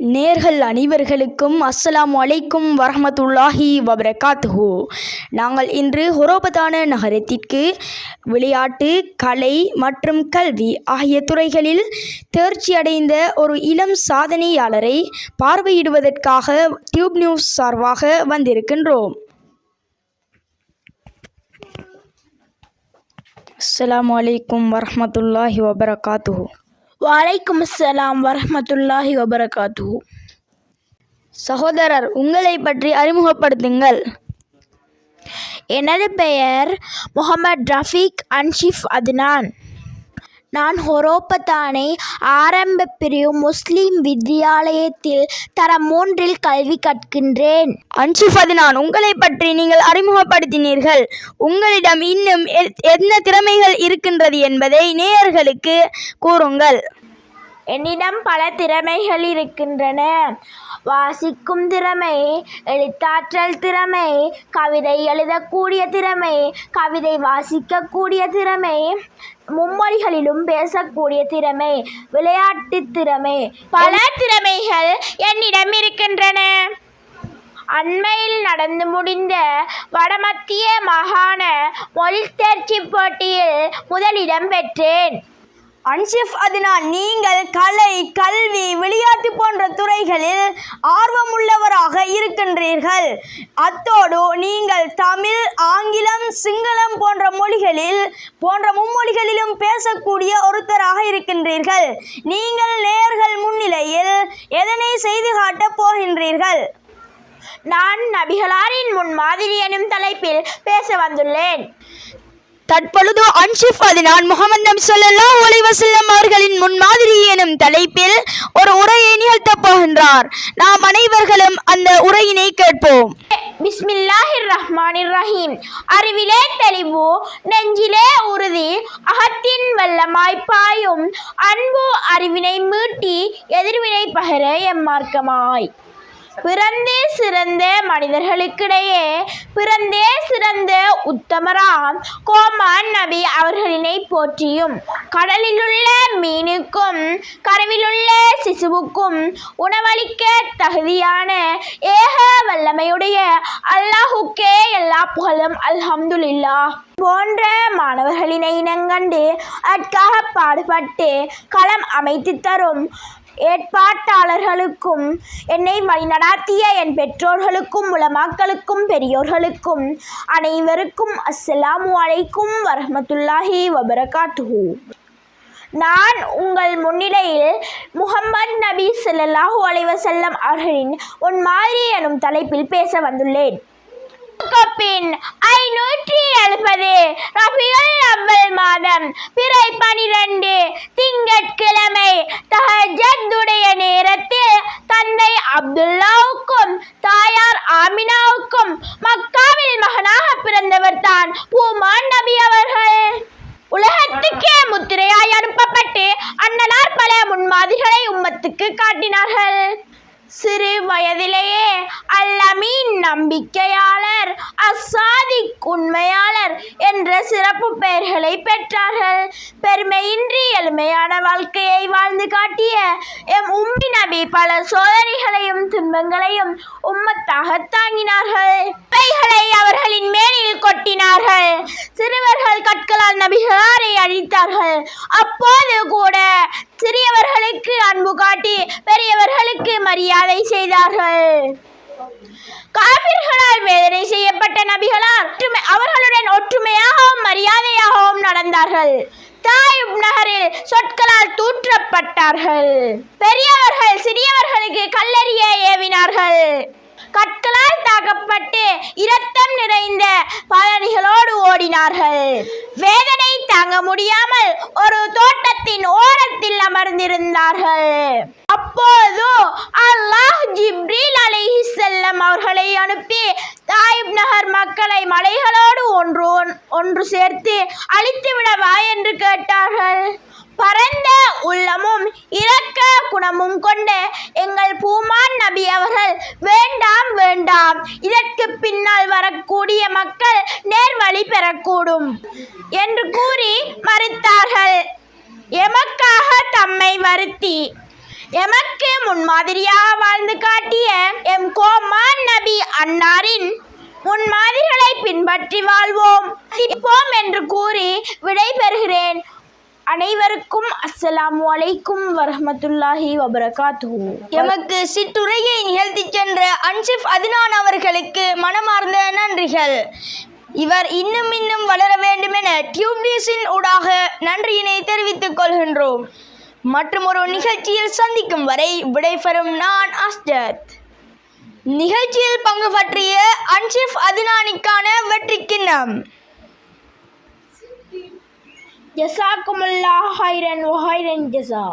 நேர்கள் அனைவர்களுக்கும் அஸ்ஸலாம் அலைக்கும் வரமத்துல்லாஹி வபரகாத்துஹு. நாங்கள் இன்று ஹொரோபதான நகரத்திற்கு விளையாட்டு கலை மற்றும் கல்வி ஆகிய துறைகளில் தேர்ச்சி அடைந்த ஒரு இளம் சாதனையாளரை பார்வையிடுவதற்காக டியூப் நியூஸ் சார்பாக வந்திருக்கின்றோம். அஸ்லாம் அலைக்கும் வரமத்துல்லாஹி வபரகாத்துஹு. வலைக்கும் அஸ்ஸலாம் வரஹ்மத்துல்லாஹி வபரகாத்துஹு. சகோதரர் உங்களை பற்றி அறிமுகப்படுத்துங்கள். எனது பெயர் முகமது ரஃபீக் அன்ஷிஃப் அத்னான். நான் ஹொரோப்பத்தானை ஆரம்ப பிரிவு முஸ்லீம் வித்தியாலயத்தில் தரம் மூன்றில் கல்வி கற்கின்றேன். அன்சிஃபதினான் உங்களை பற்றி நீங்கள் அறிமுகப்படுத்தினீர்கள். உங்களிடம் இன்னும் எ- என்ன திறமைகள் இருக்கின்றது என்பதை நேயர்களுக்கு கூறுங்கள். என்னிடம் பல திறமைகள் இருக்கின்றன. வாசிக்கும் திறமை எழுத்தாற்றல் திறமை கவிதை எழுதக்கூடிய திறமை கவிதை வாசிக்கக்கூடிய திறமை மும்மொழிகளிலும் பேசக்கூடிய திறமை விளையாட்டு திறமை பல திறமைகள் என்னிடம் இருக்கின்றன. அண்மையில் நடந்து முடிந்த வடமத்திய மாகாண மொழி தேர்ச்சி போட்டியில் முதலிடம் பெற்றேன். அன்ஷிப் அதினா நீங்கள் கலை கல்வி விளையாட்டு போன்ற துறைகளில் ஆர்வமுள்ளவராக இருக்கின்றீர்கள். அத்தோடு நீங்கள் தமிழ் ஆங்கிலம் சிங்களம் போன்ற மொழிகளில் போன்ற மும்மொழிகளிலும் பேசக்கூடிய ஒருத்தராக இருக்கின்றீர்கள். நீங்கள் நேர்கள் முன்னிலையில் எதனை செய்து காட்டப் போகின்றீர்கள்? நான் நபிகளாரின் முன் மாதிரி எனும் தலைப்பில் பேச வந்துள்ளேன். தற்பொழுது அன்ஷிஃப் அதினான் முகமது நபி ஸல்லல்லாஹு அலைஹி அவர்களின் முன்மாதிரி எனும் தலைப்பில் ஒரு உரையை நிகழ்த்தப் போகின்றார். நாம் அனைவர்களும் அந்த உரையினை கேட்போம். பிஸ்மில்லாஹிர் ரஹ்மானிர் ரஹீம் அறிவிலே தெளிவு நெஞ்சிலே உறுதி அகத்தின் வல்லமாய் பாயும் அன்பு அறிவினை மீட்டி எதிர்வினை பகர எம்மார்க்கமாய் பிறந்தே சிறந்த மனிதர்களுக்கிடையே பிறந்தே சிறந்த உத்தமராம் கோமான் நபி அவர்களினை போற்றியும் கடலிலுள்ள மீனுக்கும் கருவிலுள்ள சிசுவுக்கும் உணவளிக்க தகுதியான ஏக வல்லமையுடைய அல்லாஹுக்கே எல்லா புகழும் அல்ஹம்துல்லா போன்ற மாணவர்களினை இனங்கண்டு அதற்காக பாடுபட்டு களம் அமைத்து தரும் ஏற்பாட்டாளர்களுக்கும் என்னை வழிநடாத்திய என் பெற்றோர்களுக்கும் உலமாக்களுக்கும் பெரியோர்களுக்கும் அனைவருக்கும் அஸ்ஸலாமு அலைக்கும் வரமத்துல்லாஹி வபரகாத்து நான் உங்கள் முன்னிலையில் முகம்மது நபி சல்லாஹூ அலைவசல்லம் அவர்களின் உன் மாதிரி எனும் தலைப்பில் பேச வந்துள்ளேன். பின் ஐநூற்றி எழுபது ரபியுல் அவ்வல் மாதம் பிறை பனிரெண்டு திங்கட்கிழமை முன்மாதிரிகளை காட்டினார்கள். சிறு வயதிலேயே அல்லமீன் நம்பிக்கையாளர் அசாதிக் உண்மையாளர் என்ற சிறப்பு பெயர்களை பெற்றார்கள். பெருமையின்றி எளிமையான வாழ்க்கையை வாழ்ந்து காட்டிய எம் உம்மி நபி பல சோதனைகளையும் துன்பங்களையும் உம்மத்தாக தாங்கினார்கள். பைகளை அவர்களின் மேனில் கொட்டினார்கள். சிறுவர்கள் கற்களால் நபிகளாரை அழித்தார்கள். அப்போது கூட அன்பு காட்டி பெரியவர்களுக்கு மரியாதை செய்தார்கள். காபிர்களால் வேதனை செய்யப்பட்ட நபிகளால் அவர்களுடன் ஒற்றுமையாகவும் மரியாதையாகவும் நடந்தார்கள். தாயுப் நகரில் சொற்களால் தூற்றப்பட்டார்கள். பெரியவர்கள் சிறியவர்களுக்கு கல்லறிய ஏவினார்கள். கற்களால் தாக்கப்பட்டு இரத்தம் நிறைந்த பழனிகளோடு ஓடினார்கள். வேதனை தாங்க முடியாமல் ஒரு தோட்டத்தின் ஓரத்தில் அமர்ந்திருந்தார்கள். அப்போது அல்லாஹ் ஜிப்ரீல் அலைஹிஸ்ஸலாம் அவர்களை அனுப்பி தாயிப் நகர் மக்களை மலைகளோடு ஒன்று ஒன்று சேர்த்து அழித்துவிடவா என்று கேட்டார்கள். பரந்த உள்ளமும் இரக்க குணமும் கொண்ட எங்கள் பூமான் நபி அவர்கள் வேண்டாம் வேண்டாம் இதற்கு பின்னால் வரக்கூடிய மக்கள் நேர்வழி பெறக்கூடும் என்று கூறி மறுத்தார்கள். எமக்காக தம்மை வருத்தி எமக்கு முன்மாதிரியாக வாழ்ந்து காட்டிய எம் கோமான் நபி அன்னாரின் முன்மாதிரிகளை பின்பற்றி வாழ்வோம். இப்போம் என்று கூறி விடை பெறுகிறேன் அனைவருக்கும் அஸ்ஸலாமு வலைக்கும் வரமத்துல்லாஹி வபரகாத்து எமக்கு சிற்றுரையை நிகழ்த்திச் சென்ற அன்சிப் அதினான் அவர்களுக்கு மனமார்ந்த நன்றிகள். இவர் இன்னும் இன்னும் வளர வேண்டும் என டியூப்டிஸின் ஊடாக நன்றியினை தெரிவித்துக் கொள்கின்றோம். மற்றும் ஒரு நிகழ்ச்சியில் சந்திக்கும் வரை விடைபெறும் நான் அஸ்ஜத் நிகழ்ச்சியில் பங்கு பற்றிய அன்சிப் அதினானிக்கான வெற்றி கிண்ணம். ஜசாக்குமுல்லாஹ் ஹைரன் வஹைரன் ஜஸா